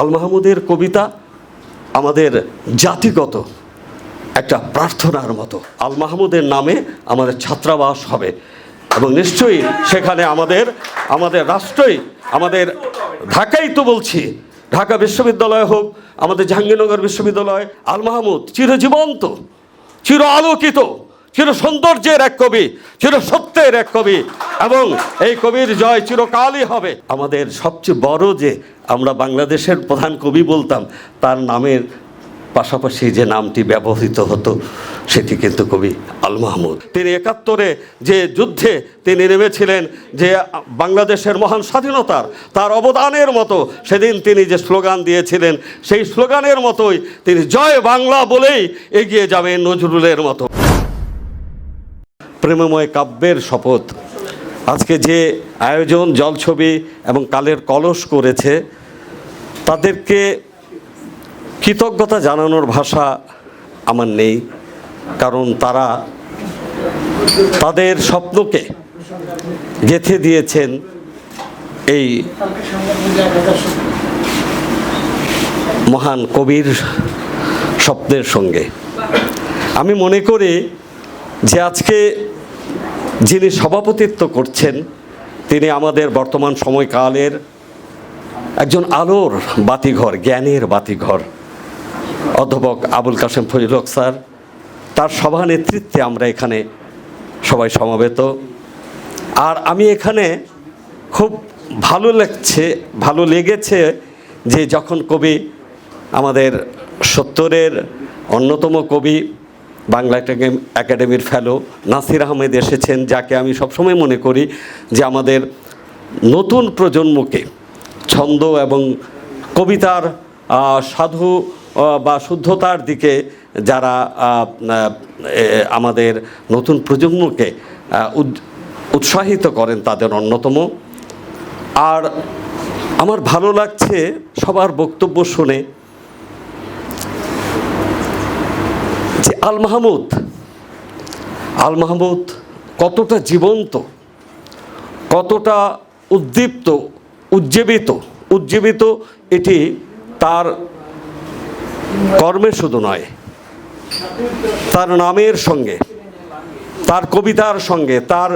আল মাহমুদের কবিতা আমাদের জাতিগত একটা প্রার্থনার মতো। আল মাহমুদের নামে আমাদের ছাত্রাবাস হবে এবং নিশ্চয়ই সেখানে আমাদের আমাদের রাষ্ট্রই, আমাদের ঢাকাই তো বলছি, ঢাকা বিশ্ববিদ্যালয় হোক, আমাদের জাহাঙ্গীরনগর বিশ্ববিদ্যালয়, আল মাহমুদ চিরজীবন্ত, চির আলোকিত। চির সৌন্দর্যের এক কবি চির সত্যের এক কবি, এবং এই কবির জয় চিরকালই হবে। আমাদের সবচেয়ে বড় যে আমরা বাংলাদেশের প্রধান কবি বলতাম, তার নামের পাশাপাশি যে নামটি ব্যবহৃত হতো, সেটি কিন্তু কবি আল মাহমুদ। তিনি একাত্তরে যে যুদ্ধে তিনি নেমেছিলেন, যে বাংলাদেশের মহান স্বাধীনতার, তার অবদানের মতো, সেদিন তিনি যে স্লোগান দিয়েছিলেন, সেই স্লোগানের মতোই তিনি জয় বাংলা বলেই এগিয়ে যাবেন নজরুলের মতো। প্রেমময় কাব্যের শপথ। আজকে যে আয়োজন, জলছবি এবং কালের কলস করেছে, তাদেরকে কৃতজ্ঞতা জানানোর ভাষা আমার নেই, কারণ তারা তাদের স্বপ্নকে গেথে দিয়েছেন এই মহান কবির স্বপ্নের সঙ্গে। আমি মনে করি যে আজকে যিনি সভাপতিত্ব করছেন, তিনি আমাদের বর্তমান সময়কালের একজন আলোর বাতিঘর, জ্ঞানের বাতিঘর। অধ্যাপক আবুল কাশেম ফজল হক স্যার, তার সভা নেতৃত্বে আমরা এখানে সবাই সমবেত। আর আমি এখানে খুব ভালো লাগছে, ভালো লেগেছে যে যখন কবি আমাদের সত্তরের অন্যতম কবি বাংলা একাডেমি- একাডেমির ফেলো নাসির আহমেদ এসেছেন, যাকে আমি সবসময় মনে করি যে আমাদের নতুন প্রজন্মকে ছন্দ এবং কবিতার সাধু বা শুদ্ধতার দিকে যারা আমাদের নতুন প্রজন্মকে উৎসাহিত করেন তাদের অন্যতম। আর আমার ভালো লাগছে সবার বক্তব্য শুনে যে আল মাহমুদ আল মাহমুদ কতটা জীবন্ত, কতটা উদ্দীপ্ত, উজ্জীবিত। উজ্জীবিত এটি তার কর্মে শুধু নয়, তার নামের সঙ্গে, তার কবিতার সঙ্গে, তার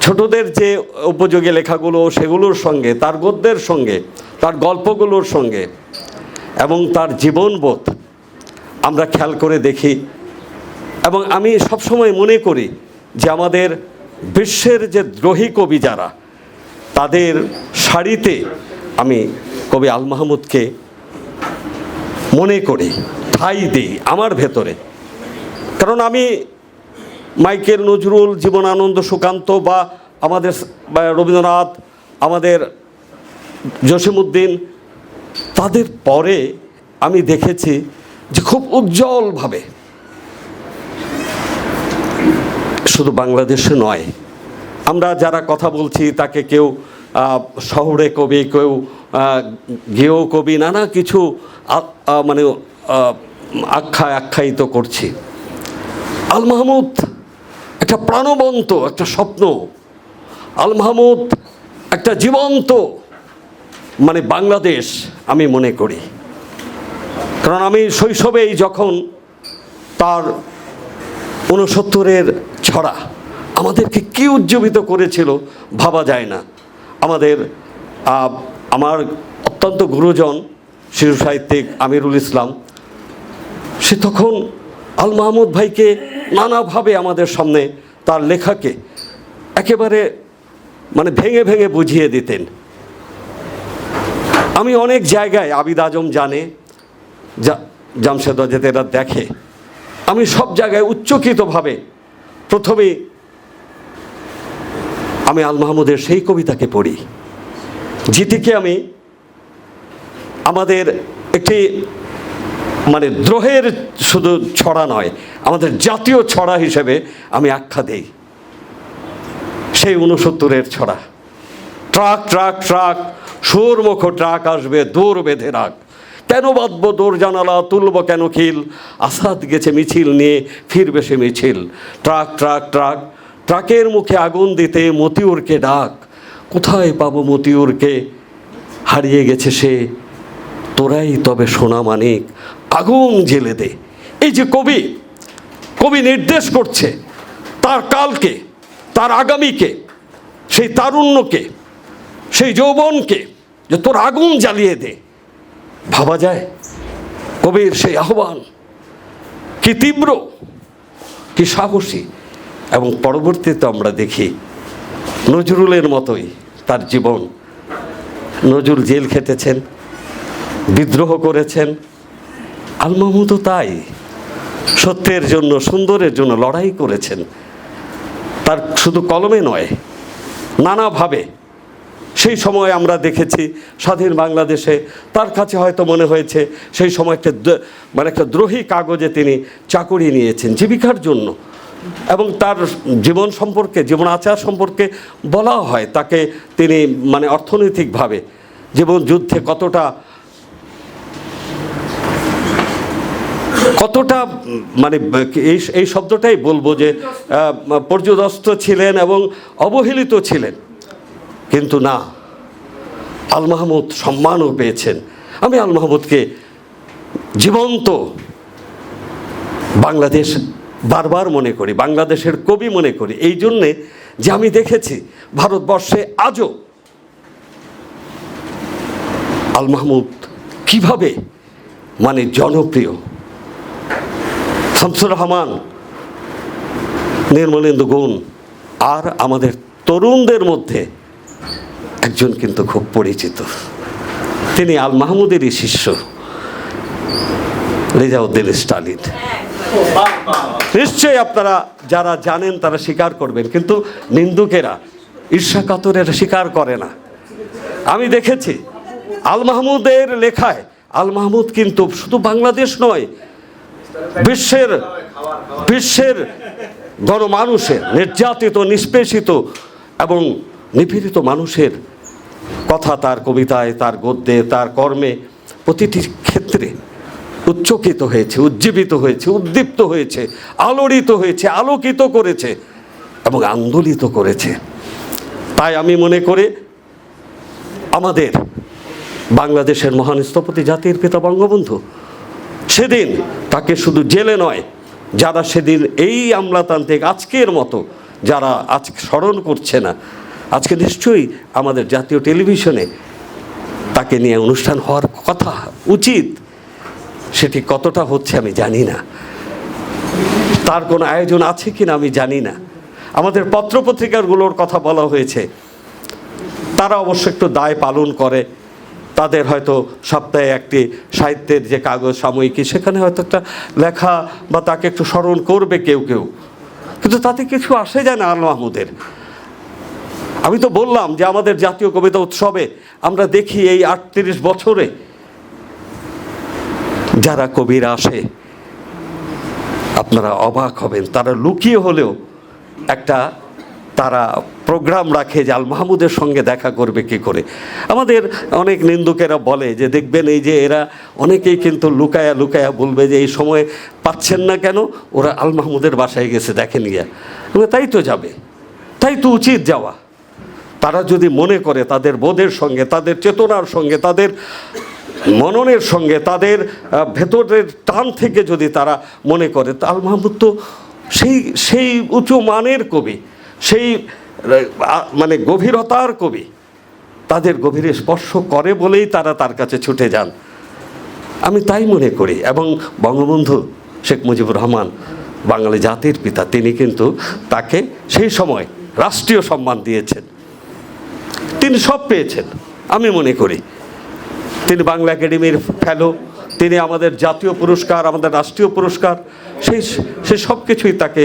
ছোটদের যে উপযোগী লেখাগুলো সেগুলোর সঙ্গে, তার গদ্যের সঙ্গে, তার গল্পগুলোর সঙ্গে এবং তার জীবনবোধ আমরা খেয়াল করে দেখি। এবং আমি সবসময় মনে করি যে আমাদের বিশ্বের যে দ্রোহী কবি যারা, তাদের শাড়িতে আমি কবি আল মাহমুদকে মনে করি, ঠাই দিই আমার ভেতরে। কারণ আমি মাইকেল নজরুল, জীবনানন্দ সুকান্ত বা আমাদের রবীন্দ্রনাথ, আমাদের জসিমুদ্দিন তাদের পরে আমি দেখেছি যে খুব উজ্জ্বলভাবে শুধু বাংলাদেশে নয় আমরা যারা কথা বলছি তাকে কেউ শহরে কবি কেউ গেও কবি নানা কিছু মানে আহ, আখ্যা আখ্যায়িত করছি। আল মাহমুদ একটা প্রাণবন্ত একটা স্বপ্ন। আল মাহমুদ একটা জীবন্ত মানে বাংলাদেশ আমি মনে করি। কারণ আমি শৈশবেই যখন তার ঊনসত্তরের ছড়া আমাদেরকে কি উজ্জীবিত করেছিল ভাবা যায় না। আমাদের আমার অত্যন্ত গুরুজন শিশু সাহিত্যিক আমিরুল ইসলাম, সে তখন আল মাহমুদ ভাইকে নানাভাবে আমাদের সামনে তার লেখাকে একেবারে মানে ভেঙে ভেঙে বুঝিয়ে দিতেন। আমি অনেক জায়গায় আবিদ আজম জানে জামশেদ অজেতেরা দেখে। আমি সব জায়গায় উচ্চকিতভাবে প্রথমে আমি আল মাহমুদের সেই কবিতাকে পড়ি, যেটিকে আমি আমাদের একটি মানে দ্রোহের শুধু ছড়া নয়, আমাদের জাতীয় ছড়া হিসেবে আমি আখ্যা দেই। সেই উনসত্তরের ছড়া। ট্রাক ট্রাক ট্রাক, সুরমুখ ট্রাক আসবে, দৌড় বেঁধে রাখ কেন বাঁধব দৌড় জানালা, তুলব কেন খিল? আসাদ গেছে মিছিল নিয়ে, ফিরবে সে মিছিল। ট্রাক ট্রাক ট্রাক, ট্রাকের মুখে আগুন দিতে মতিউরকে ডাক। কোথায় পাবো মতিউরকে? হারিয়ে গেছে সে। তোরাই তবে সোনা মানিক, আগুন জেলে দে। এই যে কবি কবি নির্দেশ করছে, তার কালকে, তার আগামীকে, সেই তারুণ্যকে, সেই যৌবনকে, যে তোর আগুন জ্বালিয়ে দে। ভাবা যায়? কবির সেই আহ্বান কি তীব্র, কি সাহসী? এবং পরবর্তীতে আমরা দেখি নজরুলের মতোই তার জীবন। নজরুল জেল খেটেছেন, বিদ্রোহ করেছেন। আল তাই, সত্যের জন্য, সুন্দরের জন্য লড়াই করেছেন। তার শুধু কলমে নয়, নানাভাবে সেই সময় আমরা দেখেছি স্বাধীন বাংলাদেশে, তার কাছে হয়তো মনে হয়েছে সেই সময় একটা মানে একটা দ্রোহী কাগজে তিনি চাকুরি নিয়েছেন জীবিকার জন্য। এবং তার জীবন সম্পর্কে, জীবন আচার সম্পর্কে বলা হয়, তাকে তিনি মানে অর্থনৈতিকভাবে জীবন যুদ্ধে কতটা কতটা মানে এই এই শব্দটাই বলব যে পর্যদস্ত ছিলেন এবং অবহেলিত ছিলেন। কিন্তু না, আল মাহমুদ সম্মানও পেয়েছেন। আমি আল মাহমুদকে জীবন্ত বাংলাদেশ বারবার মনে করি, বাংলাদেশের কবি মনে করি। এই জন্যে যে আমি দেখেছি, ভারতবর্ষে আজও আল মাহমুদ কীভাবে মানে জনপ্রিয়। শামসুর রহমান, নির্মলেন্দু গুণ, আর আমাদের তরুণদের মধ্যে একজন কিন্তু খুব পরিচিত। তিনি আল মাহমুদেরই শিষ্য। রেজাউদ্দিন স্টালিন। নিশ্চয়ই আপনারা যারা জানেন তারা স্বীকার করবেন, কিন্তু নিন্দুকেরা ঈর্ষা কাতরের স্বীকার করে না। আমি দেখেছি, আল মাহমুদের লেখায়, আল মাহমুদ কিন্তু শুধু বাংলাদেশ নয়, বিশ্বের বিশ্বের গণমানুষের নির্যাতিত, নিষ্পেষিত এবং নিপীড়িত মানুষের কথা তার কবিতায়, তার গদ্যে, তার কর্মে প্রতিটি ক্ষেত্রে উচ্চকিত হয়েছে, উজ্জীবিত হয়েছে, উদ্দীপ্ত হয়েছে, আলোড়িত হয়েছে, আলোকিত করেছে এবং আন্দোলিত করেছে। তাই আমি মনে করে আমাদের বাংলাদেশের মহান স্থপতি জাতির পিতা বঙ্গবন্ধু সেদিন তাকে শুধু জেলে নয়, যারা সেদিন এই আমলাতান্ত্রিক আজকের মতো, যারা আজ স্মরণ করছে না আজকে নিশ্চয়ই আমাদের জাতীয় টেলিভিশনে তাকে নিয়ে অনুষ্ঠান হওয়ার কথা উচিত, সেটি কতটা হচ্ছে আমি জানি না। তার কোনো আয়োজন আছে কি না আমি জানি না। আমাদের পত্রপত্রিকাগুলোর কথা বলা হয়েছে। তারা অবশ্য একটু দায় পালন করে। তাদের হয়তো সপ্তাহে একটি সাহিত্যের যে কাগজ সাময়িকী, সেখানে হয়তো একটা লেখা বা তাকে একটু স্মরণ করবে কেউ কেউ। কিন্তু তাতে কিছু আসে যায় না আল মাহমুদের। আমি তো বললাম যে আমাদের জাতীয় কবিতা উৎসবে আমরা দেখি এই আটত্রিশ বছরে যারা কবিরা আসে, আপনারা অবাক হবেন। তারা লুকিয়ে হলেও একটা তারা প্রোগ্রাম রাখে যে আল মাহমুদের সঙ্গে দেখা করবে কি করে। আমাদের অনেক নিন্দুকেরা বলে যে দেখবেন এই যে এরা অনেকেই কিন্তু লুকায়া লুকায়া বলবে যে এই সময় পাচ্ছেন না কেন, ওরা আল মাহমুদের বাসায় গেছে দেখেন নিয়ে তাই তো যাবে, তাই তো উচিত যাওয়া। তারা যদি মনে করে তাদের বোধের সঙ্গে, তাদের চেতনার সঙ্গে, তাদের মননের সঙ্গে, তাদের ভেতরের টান থেকে যদি তারা মনে করে, তা আল মাহমুদ তো সেই সেই উঁচু মানের কবি, সেই মানে গভীরতার কবি, তাদের গভীরে স্পর্শ করে বলেই তারা তার কাছে ছুটে যান। আমি তাই মনে করি, এবং বঙ্গবন্ধু শেখ মুজিবুর রহমান, বাঙালি জাতির পিতা, তিনি কিন্তু তাকে সেই সময় রাষ্ট্রীয় সম্মান দিয়েছেন। তিনি সব পেয়েছেন, আমি মনে করি। তিনি বাংলা একাডেমির ফেলো তিনি আমাদের জাতীয় পুরস্কার, আমাদের রাষ্ট্রীয় পুরস্কার, সেই সে সব কিছুই তাকে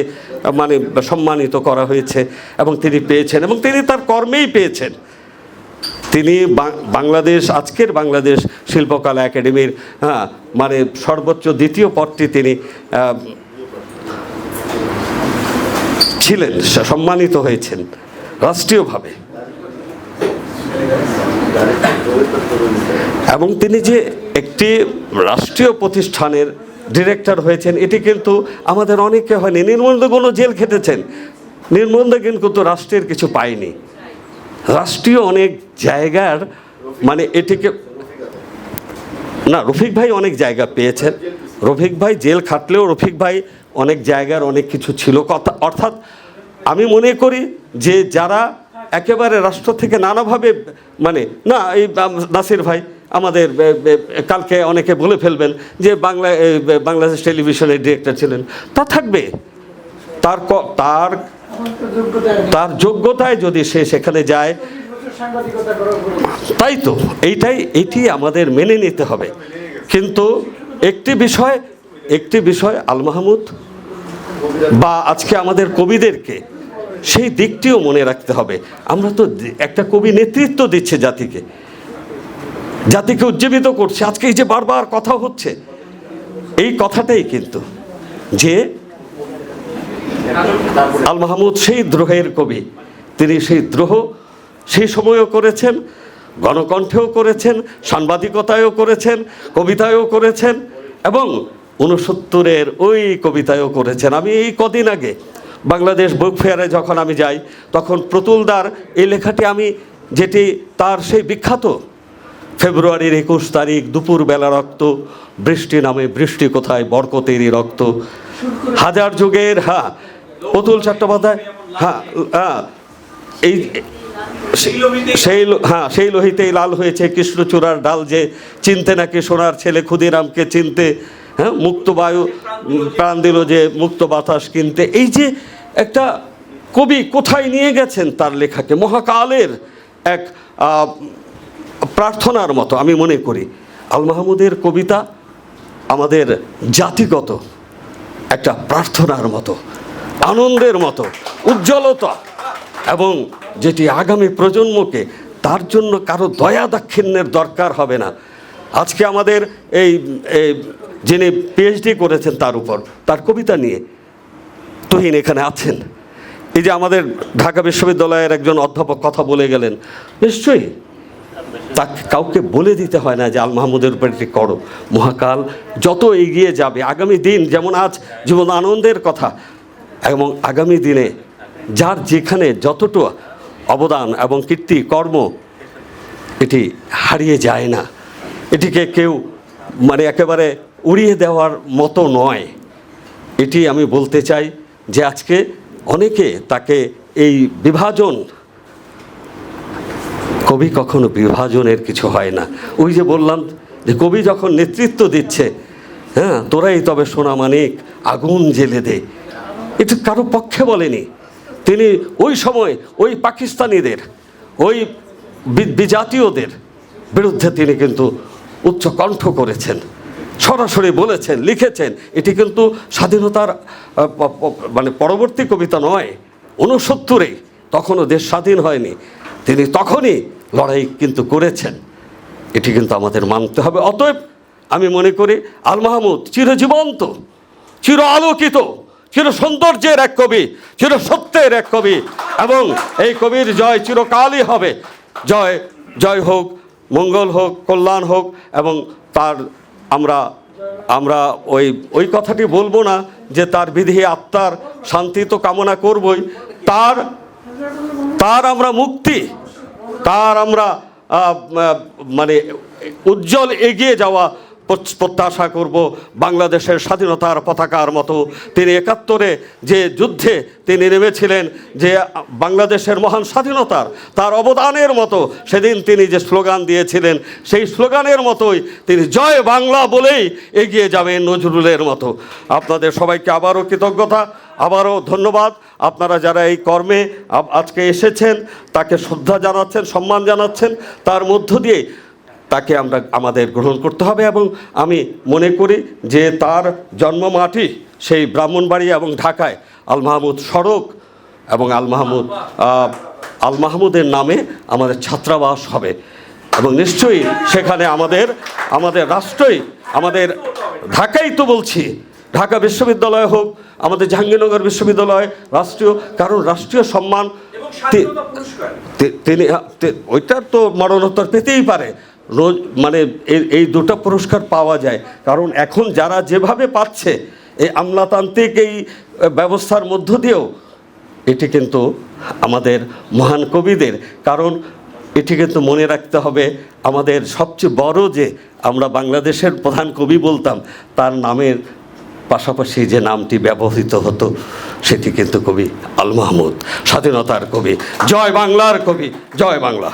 মানে সম্মানিত করা হয়েছে এবং তিনি পেয়েছেন এবং তিনি তার কর্মেই পেয়েছেন। তিনি বাংলাদেশ, আজকের বাংলাদেশ শিল্পকলা একাডেমির হ্যাঁ মানে সর্বোচ্চ দ্বিতীয় পদটি তিনি ছিলেন সম্মানিত হয়েছেন রাষ্ট্রীয়ভাবে। এবং তিনি যে একটি রাষ্ট্রীয় প্রতিষ্ঠানের ডিরেক্টর হয়েছেন, এটি কিন্তু আমাদের অনেকে হয়নি। নির্মলদগুলো জেল খেটেছেন। নির্মলদা কিন্তু রাষ্ট্রের কিছু পায়নি। রাষ্ট্রীয় অনেক জায়গার মানে এটিকে, না, রফিক ভাই অনেক জায়গা পেয়েছেন। রফিক ভাই জেল খাটলেও রফিক ভাই অনেক জায়গার অনেক কিছু ছিল। কথা, অর্থাৎ আমি মনে করি যে যারা একেবারে রাষ্ট্র থেকে নানাভাবে মানে না, এই নাসির ভাই আমাদের কালকে অনেকে বলে ফেলবেন যে বাংলা বাংলাদেশ টেলিভিশনের ডিরেক্টর ছিলেন। তা থাকবে। তার তার তার যোগ্যতায় যদি সে সেখানে যায়, তাই তো, এইটাই, এটি আমাদের মেনে নিতে হবে। কিন্তু একটি বিষয় একটি বিষয় আল মাহমুদ, বা আজকে আমাদের কবিদেরকে সেই দিকটিও মনে রাখতে হবে। আমরা তো একটা কবি নেতৃত্ব দিচ্ছে জাতিকে। জাতিকে উজ্জীবিত করছে। আজকে এই যে বারবার কথা হচ্ছে, এই কথাটাই কিন্তু যে আল মাহমুদ সেই দ্রোহের কবি। তিনি সেই দ্রোহ সেই সময়ও করেছেন, গণকণ্ঠেও করেছেন, সাংবাদিকতায়ও করেছেন, কবিতায়ও করেছেন এবং উনসত্তরের ওই কবিতায়ও করেছেন। আমি এই কদিন আগে বাংলাদেশ বুক ফেয়ারে যখন আমি যাই তখন প্রতুলদার এই লেখাটি আমি যেটি তার সেই বিখ্যাত ফেব্রুয়ারির একুশ তারিখ দুপুর বেলা রক্ত বৃষ্টি নামে বৃষ্টি কোথায় বরকতেরই রক্ত। হাজার যুগের হ্যাঁ অতুল চট্টোপাধ্যায় হ্যাঁ হ্যাঁ এই সেই হ্যাঁ সেই লোহিতেই লাল হয়েছে কৃষ্ণচূড়ার ডাল যে চিনতে নাকি সোনার ছেলে ক্ষুদিরামকে চিনতে হ্যাঁ মুক্ত বায়ু প্রাণ দিল যে মুক্ত বাতাস কিনতে। এই যে একটা কবি কোথায় নিয়ে গেছেন তার লেখাকে? মহাকালের এক প্রার্থনার মতো, আমি মনে করি। আল মাহমুদের কবিতা আমাদের জাতিগত একটা প্রার্থনার মতো, আনন্দের মতো, উজ্জ্বলতা, এবং যেটি আগামী প্রজন্মকে তার জন্য কারও দয়া দাক্ষিণ্যের দরকার হবে না। আজকে আমাদের এই যিনি পিএইচডি করেছেন তার উপর, তার কবিতা নিয়ে। তুহিন এখানে আছেন। এই যে আমাদের ঢাকা বিশ্ববিদ্যালয়ের একজন অধ্যাপক কথা বলে গেলেন, নিশ্চয়ই তাকে কাউকে বলে দিতে হয় না যে আল মাহমুদের উপর এটি করো। মহাকাল যত এগিয়ে যাবে, আগামী দিন যেমন আজ জীবন আনন্দের কথা, এবং আগামী দিনে যার যেখানে যতটুকু অবদান এবং কীর্তি, কর্ম, এটি হারিয়ে যায় না। এটিকে কেউ মানে একেবারে উড়িয়ে দেওয়ার মতো নয়। এটি আমি বলতে চাই যে আজকে অনেকে তাকে এই বিভাজন, কবি কখনো বিভাজনের কিছু হয় না। ওই যে বললাম যে কবি যখন নেতৃত্ব দিচ্ছে হ্যাঁ তোরাই তবে সোনা মানিক, আগুন জেলে দে। এটা কারও পক্ষে বলেনি। তিনি ওই সময় ওই পাকিস্তানিদের, ওই বিজাতীয়দের বিরুদ্ধে তিনি কিন্তু উচ্চ কণ্ঠ করেছেন। সরাসরি বলেছেন, লিখেছেন। এটি কিন্তু স্বাধীনতার মানে পরবর্তী কবিতা নয়, ঊনসত্তরে। তখনও দেশ স্বাধীন হয়নি। তিনি তখনই লড়াই কিন্তু করেছেন। এটি কিন্তু আমাদের মানতে হবে। অতএব আমি মনে করি, আল মাহমুদ চিরজীবন্ত, চির আলোকিত, চির সৌন্দর্যের এক কবি, চির সত্যের এক কবি, এবং এই কবির জয় চিরকালই হবে। জয় জয় হোক, মঙ্গল হোক, কল্যাণ হোক, এবং তার আমরা আমরা ওই ওই কথাটি বলব না যে তার বিধি আত্মার শান্তি তো কামনা করবই। তার তার আমরা মুক্তি, তার আমরা মানে উজ্জ্বল এগিয়ে যাওয়া প্রত্যাশা করব বাংলাদেশের স্বাধীনতার পতাকার মতো। তিনি একাত্তরে যে যুদ্ধে তিনি নেমেছিলেন, যে বাংলাদেশের মহান স্বাধীনতার তার অবদানের মতো, সেদিন তিনি যে স্লোগান দিয়েছিলেন, সেই স্লোগানের মতোই তিনি জয় বাংলা বলেই এগিয়ে যাবেন নজরুলের মতো। আপনাদের সবাইকে আবারও কৃতজ্ঞতা, আবারও ধন্যবাদ। আপনারা যারা এই কর্মে আজকে এসেছেন, তাকে শ্রদ্ধা জানাচ্ছেন, সম্মান জানাচ্ছেন, তার মধ্য দিয়ে তাকে আমরা আমাদের গ্রহণ করতে হবে এবং আমি মনে করি যে তার জন্ম মাটি সেই ব্রাহ্মণবাড়ি এবং ঢাকায় আল মাহমুদ সড়ক এবং আল মাহমুদ আল মাহমুদের নামে আমাদের ছাত্রাবাস হবে। এবং নিশ্চয়ই সেখানে আমাদের আমাদের রাষ্ট্রই আমাদের ঢাকাই তো বলছি ঢাকা বিশ্ববিদ্যালয় হোক আমাদের জাহাঙ্গীরনগর বিশ্ববিদ্যালয় রাষ্ট্রীয় কারণ রাষ্ট্রীয় সম্মান তিনি ওইটার তো মরণোত্তর পেতেই পারে। রোজ মানে এই দুটো পুরস্কার পাওয়া যায়। কারণ এখন যারা যেভাবে পাচ্ছে, এই আমলাতান্ত্রিক এই ব্যবস্থার মধ্য দিয়েও, এটি কিন্তু আমাদের মহান কবিদের, কারণ এটি কিন্তু মনে রাখতে হবে, আমাদের সবচেয়ে বড় যে আমরা বাংলাদেশের প্রধান কবি বলতাম, তার নামের পাশাপাশি যে নামটি ব্যবহৃত হতো, সেটি কিন্তু কবি আল মাহমুদ, স্বাধীনতার কবি, জয় বাংলার কবি, জয় বাংলা।